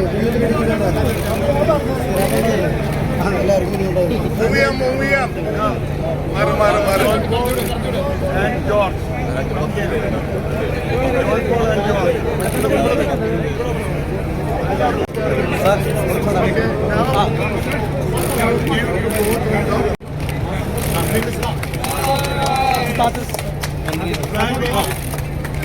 Move ചെയ്യാം move ചെയ്യാം മാറി മാറി മാറി ജോർജ് Now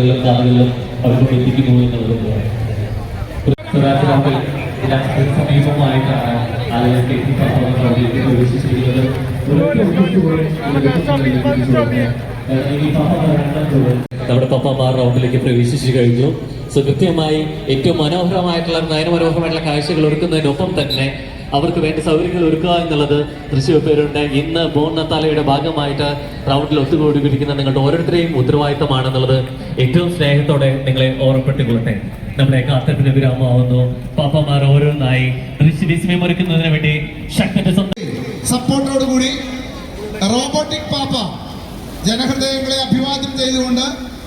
ങ്ങളിലും നാടുകളിലും അവർക്ക് എത്തിക്കുന്നു എന്നുള്ളത് നമ്മുടെ സമീപമായിട്ടാണ് ആലയത്തെ എത്തിപ്പാപ്പയിലേക്ക് പ്രവേശിച്ചിരിക്കുന്നത് നമ്മുടെ പപ്പമാർ റൗണ്ടിലേക്ക് പ്രവേശിച്ചു കഴിഞ്ഞു. സോ കൃത്യമായി ഏറ്റവും മനോഹരമായിട്ടുള്ള നയനമനോഹരമായിട്ടുള്ള കാഴ്ചകൾ ഒരുക്കുന്നതിനൊപ്പം തന്നെ അവർക്ക് വേണ്ടി സൗകര്യങ്ങൾ ഒരുക്കുക എന്നുള്ളത് തൃശ്ശൂർ പേരുണ്ട്. ഇന്ന് ബോൺ നത്താലയുടെ ഭാഗമായിട്ട് റൗണ്ടിൽ ഒത്തുകൂടിയിരിക്കുന്ന നിങ്ങളുടെ ഓരോരുത്തരെയും ഉത്തരവാദിത്തമാണെന്നുള്ളത് ഏറ്റവും സ്നേഹത്തോടെ നിങ്ങളെ ഓർമ്മപ്പെട്ടുകൊള്ളട്ടെ നമ്മുടെ കാത്തത്തിന് വിരാമമാവുന്നു. പാപ്പമാർ ഓരോന്നായി ദൃശ്യവിസ്മയം ഒരുക്കുന്നതിന് വേണ്ടി ശക്തന്റെ സപ്പോർട്ടോടുകൂടി റോബോട്ടിക് പാപ്പ ജനഹൃദയങ്ങളെ അഭിവാദ്യം ചെയ്തുകൊണ്ട്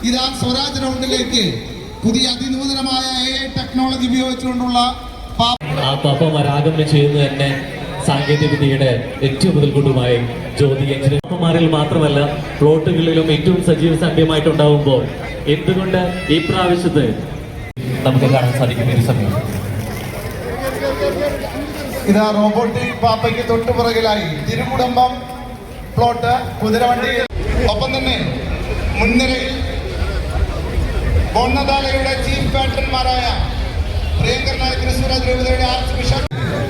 ഇതാ സ്വരാജ് റൗണ്ടിലേക്ക് പുതിയ അതിനൂതനമായ എ ടെക്നോളജി ഉപയോഗിച്ചുകൊണ്ടുള്ള പാപ്പ പാപ്പമാർ ആരാഗമനം ചെയ്യുന്നത് തന്നെ സാങ്കേതിക വിദ്യയുടെ ഏറ്റവും മുതൽക്കൂട്ടുമായി ജ്യോതി എഞ്ചിനീയർ. പാപ്പമാരിൽ മാത്രമല്ല പ്ലോട്ടുകളിലും ഏറ്റവും സജീവ സഭ്യമായിട്ടുണ്ടാവുമ്പോൾ എന്തുകൊണ്ട് ഈ പ്രാവശ്യത്ത് നമുക്ക് കാണാൻ സാധിക്കുന്ന ഒരു സമയം? ഇതാ റോബോട്ടിക് പാപ്പയ്ക്ക് തൊട്ടുപുറകിലായി തിരുകുടുംബം പ്ലോട്ട് കുതിരവണ്ടി. ഒപ്പം തന്നെ മുൻനിരയിൽ ബോണ്ണതാലയുടെ ചീഫ് പാറ്റന്മാരായ പ്രിയങ്കരനായ തൃശ്ശൂരാജ് രൂപതയുടെ ആർച്ച് ബിഷപ്പ്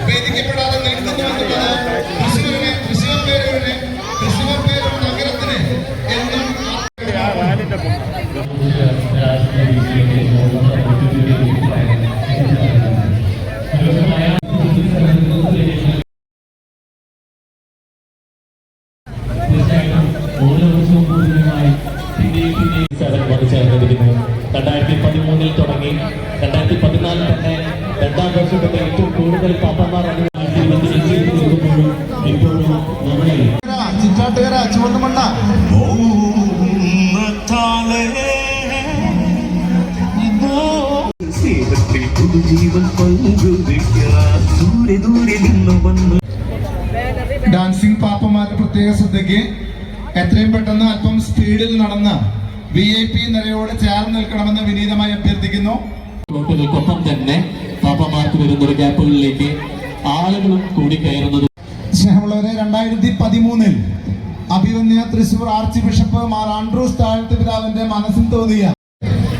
വേദിക്കപ്പെടാതെ നിൽക്കുന്നുവെന്നുള്ളത് തൃശ്ശൂരിനെ തൃശ്ശൂർ പേരൂരിനെ തൃശ്ശൂർ പേരൂർ നഗരത്തിന് എന്നും ഓരോ വർഷവും കൂടുതലുമായി പിന്നെയും പിന്നെയും സെവൻ വന്നു ചേർന്നിരിക്കുന്നു. രണ്ടായിരത്തി പതിമൂന്നിൽ തുടങ്ങി. രണ്ടായിരത്തി പതിനാലിൽ തന്നെ രണ്ടാം വർഷത്തിന്റെ ഏറ്റവും കൂടുതൽ പാപ്പന്മാർ ചിറ്റാട്ടുകര പുതുജീവൻ ദൂരെ ദൂരെ നിന്ന് വന്നു ഡാൻസിംഗ് പാപ്പമാരുടെ പ്രത്യേക ശ്രദ്ധയ്ക്ക് എത്രയും പെട്ടെന്ന് അല്പം സ്പീഡിൽ നടന്ന് വി ഐ പി നിരയോട് ചേർന്ന് നിൽക്കണമെന്ന് വിനീതമായി അഭ്യർത്ഥിക്കുന്നു. തന്നെ പാപ്പമാർക്ക് വരുന്ന ഒരു ഗ്യാപ്പുകളിലേക്ക് ആളുകളും കൂടി കയറുന്നത് സ്നേഹമുള്ളവരെ രണ്ടായിരത്തി പതിമൂന്നിൽ Abhimanyu Thrissur archbishop Mar Andrews Thazhath പിതാവിന്റെ മനസ്സിൽ തോന്നിയ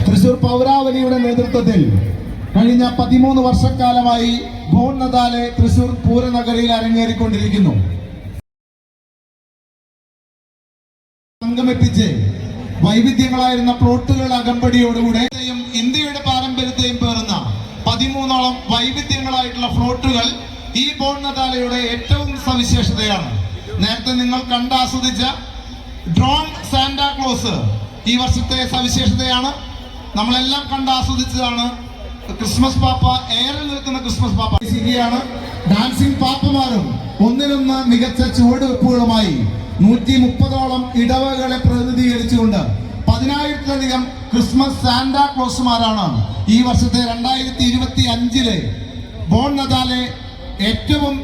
തൃശൂർ പൗരാവലിയുടെ നേതൃത്വത്തിൽ കഴിഞ്ഞ പതിമൂന്ന് വർഷക്കാലമായി ഭോൺ നദാലെ തൃശൂർ പൂരനഗരിയിൽ അരങ്ങേറിക്കൊണ്ടിരിക്കുന്നു. സംഗമിപ്പിച്ച് വൈവിധ്യങ്ങളായിരുന്ന പ്ലോട്ടുകളുടെ അകമ്പടിയോടുകൂടെ ഇന്ത്യയുടെ വൈവിധ്യങ്ങളായിട്ടുള്ള ഫ്ലോട്ടുകൾ ഈ ബോണ്ണതാലയുടെ ഏറ്റവും സവിശേഷതയാണ്. നേരത്തെ നിങ്ങൾ കണ്ടാസ്വദിച്ച ഡ്രോൺ സാന്റാക്ലോസ് ഈ വർഷത്തെ സവിശേഷതയാണ്. നമ്മളെല്ലാം കണ്ടാസ്വദിച്ചതാണ്. ക്രിസ്മസ് പാപ്പ എയറിൽ നിൽക്കുന്ന ക്രിസ്മസ് പാപ്പ ശരിയാണ് ഡാൻസിംഗ് പാപ്പമാരും ഒന്നിനൊന്ന് മികച്ച ചുവടുവെപ്പുകളുമായി നൂറ്റി മുപ്പതോളം ഇടവകളെ പ്രതിനിധീകരിച്ചുകൊണ്ട് പതിനായിരത്തിലധികം ക്രിസ്മസ് സാന്റാക്ലോസുമാരാണ് ഈ വർഷത്തെ രണ്ടായിരത്തി ഇരുപത്തി അഞ്ചിലെ ബോൺ നദാലെ ഏറ്റവും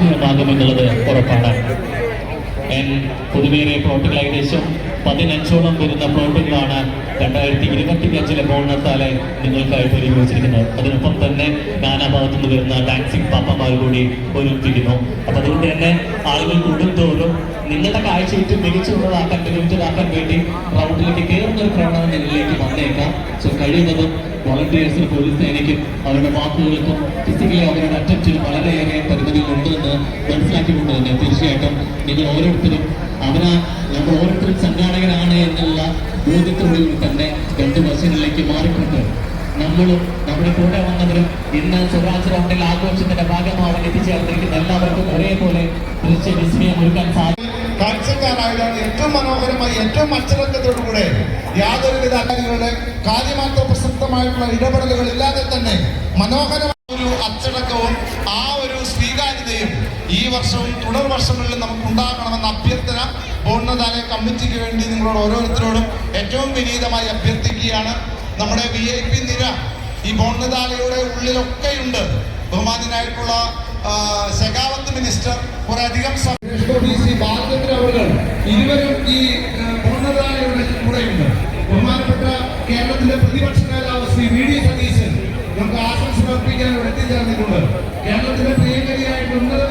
സജീവമാകുമെന്നുള്ളത് ഉറപ്പാണ് പുതുമേറിയ പ്ലോട്ടുകൾ ഏകദേശം പതിനഞ്ചോളം വരുന്ന പ്ലോട്ടുകളാണ് രണ്ടായിരത്തി ഇരുപത്തി അഞ്ചിലെ ബോണത്താലെ നിങ്ങൾക്കായിട്ട് ഒരുങ്ങി വെച്ചിരിക്കുന്നത് അതിനൊപ്പം തന്നെ നാനാഭാഗത്തു നിന്ന് വരുന്ന ഡാൻസിംഗ് പാപ്പമാർ കൂടി ഒരുക്കിയിരുന്നു അപ്പൊ അതുകൊണ്ട് തന്നെ ആളുകൾ കൂടുന്തോറും നിങ്ങളുടെ കാഴ്ച വിറ്റ് മികച്ചുള്ളതാക്കാൻ മികച്ചതാക്കാൻ വേണ്ടി റൗണ്ടിലേക്ക് കയറുന്ന ഒരു പ്രവണത നിങ്ങളിലേക്ക് വന്നേക്കാം. സോ കഴിയുന്നതും വോളണ്ടിയേഴ്സിന് പോലീസ് സേനയ്ക്കും അവരുടെ വാക്കുകൾക്കും ഫിസിക്കലി അവരുടെ അറ്റംപ്റ്റിനും വളരെയേറെ പരിമിതികളുണ്ടെന്ന് മനസ്സിലാക്കിക്കൊണ്ട് തന്നെ തീർച്ചയായിട്ടും നിങ്ങൾ ഓരോരുത്തരും അവനാ നമ്മൾ ഓരോരുത്തരും സംഘാടകരാണ് എന്നുള്ള ബോധ്യത്തോടുകൂടി തന്നെ രണ്ട് വശങ്ങളിലേക്ക് മാറിക്കൊണ്ട് നമ്മളും നമ്മുടെ കൂടെ വന്നവരും ഇന്ന് സ്വരാജ് റൗണ്ടിൽ ആഘോഷത്തിന്റെ ഭാഗമാവാൻ എത്തിച്ചേർന്നിരിക്കുന്ന എല്ലാവർക്കും ഒരേപോലെ ദൃശ്യ വിസ്മയം ഒരുക്കാൻ സാധിക്കും. കാഴ്ചക്കാരായതാണ് ഏറ്റവും മനോഹരമായി ഏറ്റവും അച്ചടക്കത്തോടുകൂടെ യാതൊരുവിധ അക്കാര്യങ്ങളുടെ കാര്യമാത്ര പ്രസക്തമായിട്ടുള്ള ഇടപെടലുകൾ ഇല്ലാതെ തന്നെ മനോഹരമായ ഒരു അച്ചടക്കവും ആ ഒരു സ്വീകാര്യതയും ഈ വർഷവും തുടർ വർഷങ്ങളിലും നമുക്ക് ഉണ്ടാകണമെന്ന അഭ്യർത്ഥന പൂർണതാല കമ്മിറ്റിക്ക് വേണ്ടി നിങ്ങളോട് ഓരോരുത്തരോടും ഏറ്റവും വിനീതമായി അഭ്യർത്ഥിക്കുകയാണ്. നമ്മുടെ വി ഐ പി നിര ഈ ബോണ്ണതാലയുടെ ഉള്ളിലൊക്കെയുണ്ട്. ബഹുമാനായിട്ടുള്ള ആ, ശെഖാവത്ത് മിനിസ്റ്റർ കുറെ അധികം ബാലചന്ദ്ര ഇരുവരും ഈ ബോണ്ണതാലയുടെ കൂടെയുണ്ട് ബഹുമാനപ്പെട്ട കേരളത്തിന്റെ പ്രതിപക്ഷ നേതാവ് ശ്രീ വി ഡി സതീശൻ നമുക്ക് ആശംസ അർപ്പിക്കാൻ ഇവിടെ എത്തിച്ചേർന്നിട്ടുണ്ട്. കേരളത്തിന്റെ പ്രിയങ്കരിയായിട്ട് ഉന്നത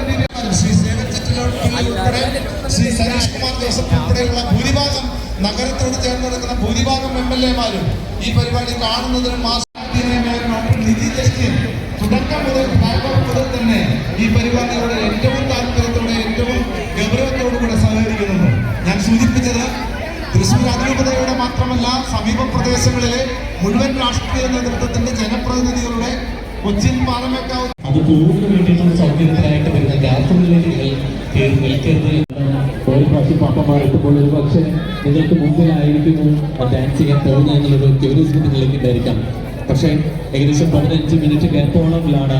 ശ്രീ സേവൻ ചെറ്റിലോട്ട് ഉൾപ്പെടെ ശ്രീ സതീഷ് കുമാർ ജോസഫ് ഉൾപ്പെടെയുള്ള ഭൂരിഭാഗം നഗരത്തോട് ചേർന്ന് നടക്കുന്ന ഭൂരിഭാഗം എം എൽ എമാരും ഈ പരിപാടി കാണുന്നതിന് മാസം നിധി ജസ്റ്റിൻ തുടക്കം മുതൽ പ്രാരംഭം മുതൽ തന്നെ ഈ പരിപാടിയോട് ഏറ്റവും താല്പര്യത്തോടെ ഏറ്റവും ഗൗരവത്തോടു കൂടെ സഹകരിക്കുന്നുണ്ട് ഞാൻ സൂചിപ്പിച്ചത് തൃശ്ശൂർ അതിരൂപതയുടെ മാത്രമല്ല സമീപ പ്രദേശങ്ങളിലെ മുഴുവൻ രാഷ്ട്രീയ നേതൃത്വത്തിന്റെ ജനപ്രതിനിധികളുടെ കൊച്ചിൻ പാലമേക്കാവ് അത് കൂടുതൽ വേണ്ടിയിട്ടുള്ള സൗകര്യത്തിനായിട്ട് വരുന്ന ഗ്യാസുകളിലേക്ക് നിങ്ങൾ കയറി നിൽക്കരുത്. ഓരോ പ്രാവശ്യം പാപ്പമാർ എത്തുമ്പോൾ ഒരു പക്ഷേ നിങ്ങൾക്ക് മുമ്പിലായിരിക്കുന്നു. ഡാൻസ് ചെയ്യാൻ പോകുന്നത് എന്നുള്ളൊരു ക്യൂരിയോസിറ്റി നിങ്ങളിലേക്ക് ഉണ്ടായിരിക്കാം പക്ഷേ ഏകദേശം പതിനഞ്ച് മിനിറ്റ് ഗ്യാപ്പോളമിലാണ്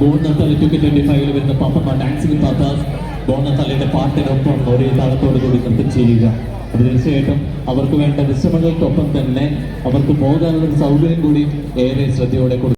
ബോർണത്തല ടു കെ ട്വന്റി ഫൈവിൽ വരുന്ന ഡാൻസിങ് ഡാൻസിംഗ് പാപ്പാസ് ബോണത്തലയുടെ പാട്ടിനൊപ്പം ഒരേ താളത്തോടു കൂടി നൃത്തം ചെയ്യുക. അത് തീർച്ചയായിട്ടും അവർക്ക് വേണ്ട വിശ്രമങ്ങൾക്കൊപ്പം തന്നെ അവർക്ക് പോകാനുള്ള സൗകര്യം കൂടി ഏറെ ശ്രദ്ധയോടെ കൊടുക്കും.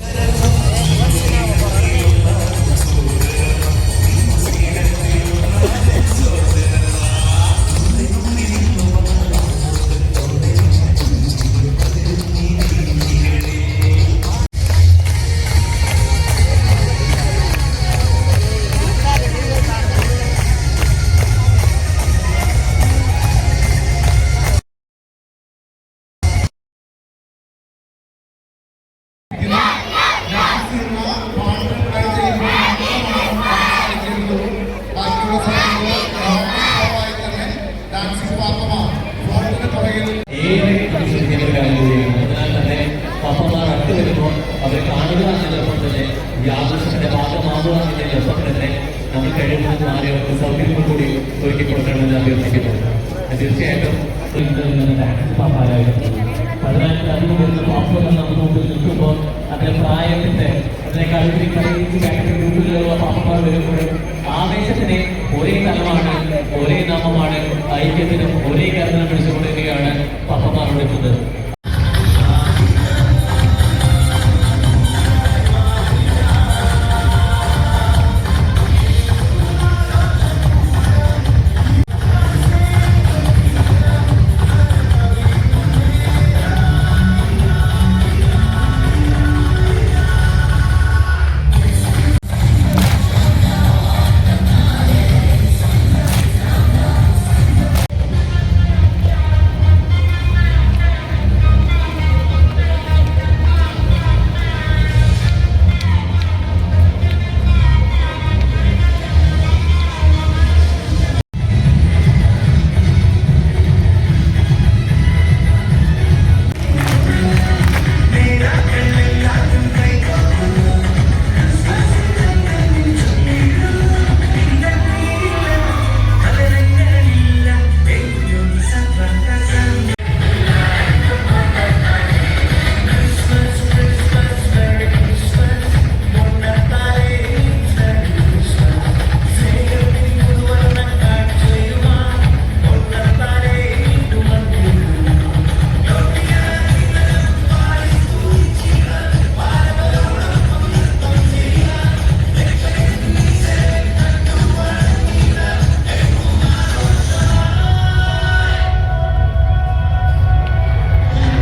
തീർച്ചയായിട്ടും. പാപ്പാരായിരുന്നു പതിനായിരത്തിലധികം